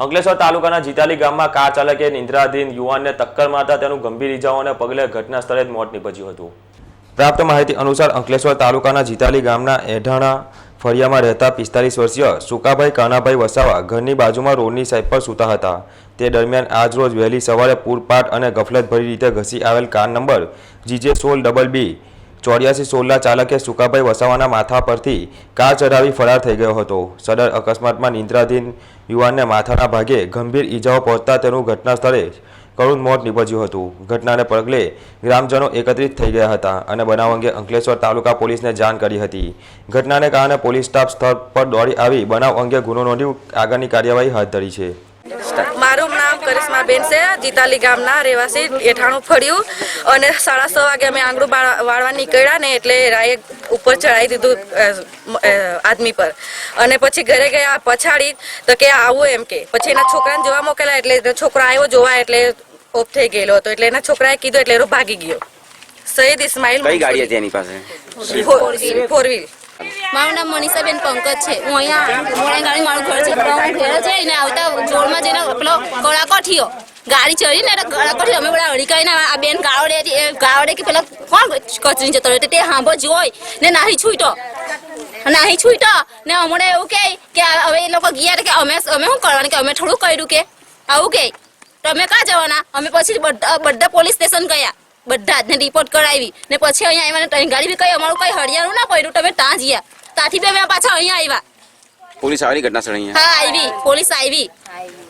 અંકલેશ્વર તાલુકાના જીતાલી ગામમાં કાર ચાલકે નિંદ્રાધીન યુવાનને ટક્કર મારતા તેનું ગંભીર ઇજાઓને પગલે ઘટના સ્થળે જ મોત નીપજ્યું હતું. પ્રાપ્ત માહિતી અનુસાર અંકલેશ્વર તાલુકાના જીતાલી ગામના એઢાણા ફળિયામાં રહેતા પિસ્તાલીસ વર્ષીય સુકાભાઈ કાનાભાઈ વસાવા ઘરની બાજુમાં રોડની સાઈડ પર સૂતા હતા. તે દરમિયાન આજરોજ વહેલી સવારે પૂરપાટ અને ગફલતભરી રીતે ઘસી આવેલ કાર નંબર જીજે સોળ ડબલ બી ચોર્યાસી સોળના ચાલકે સુકાભાઈ વસાવાના માથા પરથી કાર ચઢાવી ફરાર થઈ ગયો હતો. સદર અકસ્માતમાં નિંદ્રાધીન યુવાનને માથાના ભાગે ગંભીર ઈજાઓ પહોંચતા તેનું ઘટના સ્થળે કરુણ મોત નીપજ્યું હતું. ઘટનાને પગલે ગ્રામજનો એકત્રિત થઈ ગયા હતા અને બનાવ અંગે અંકલેશ્વર તાલુકા પોલીસને જાણ કરી હતી. ઘટનાને કારણે પોલીસ સ્ટાફ સ્થળ પર દોડી આવી બનાવ અંગે ગુનો નોંધી આગળની કાર્યવાહી હાથ ધરી છે. મારું નામ કરિશ્માબેન છે. જીતાલી ગામના રહેવાસી એઠાણું ફળ્યું. અને સાડા છ વાગે અમે આંગળું વાળવા નીકળ્યા ને એટલે રાયે ઉપર ચડાવી દીધું આદમી પર. અને પછી ઘરે ગયા પછાડી તો કે આવું એમ કે. પછી એના છોકરાને જોવા મોકલ્યા એટલે છોકરો આવ્યો જોવા એટલે ઓફ થઈ ગયેલો હતો. એટલે એના છોકરાએ કીધું એટલે એનો ભાગી ગયો. સઈદ ઇસ્માઇલ કઈ ગાડી હતી એની પાસે? ફોર વ્હીલ મારું નામ મનીષાબેન પંકજ છે. હું અહીંયા મોડા ગાડી મારું ઘર છે. હું હું છે જઈને આવતા જોડમાં જઈને પેલો કડાકો થયો. ગાડી ચડી ને કડાકો થયો. અમે બધા અડીકાઈને આ બેન ગાવડે ગાવડે કે પેલા કોણ કચરી જતો રહ્યો? તે હાંભો જોઈ ને નાહી છૂટો. નાહી છૂટો ને હમણાં એવું કહે કે હવે એ લોકો ગયા કે અમે અમે શું કરવાનું? કે અમે થોડું કર્યું કે? આવું કે? તમે ક્યાં જવાના? અમે પછી બધા બધા પોલીસ સ્ટેશન ગયા. બધા જ ને રિપોર્ટ કરાવી. ને પછી અહીંયા આવ્યા ને ત્રણ ગાડી બી કઈ અમારું કઈ હરિયાળું ના પડ્યું તમે ત્યાં જયા ત્યાંથી બી પાછા અહીંયા આવ્યા. પોલીસ આવેલી ઘટના સ્થળે અહીંયા? હા આવી. પોલીસ આવી.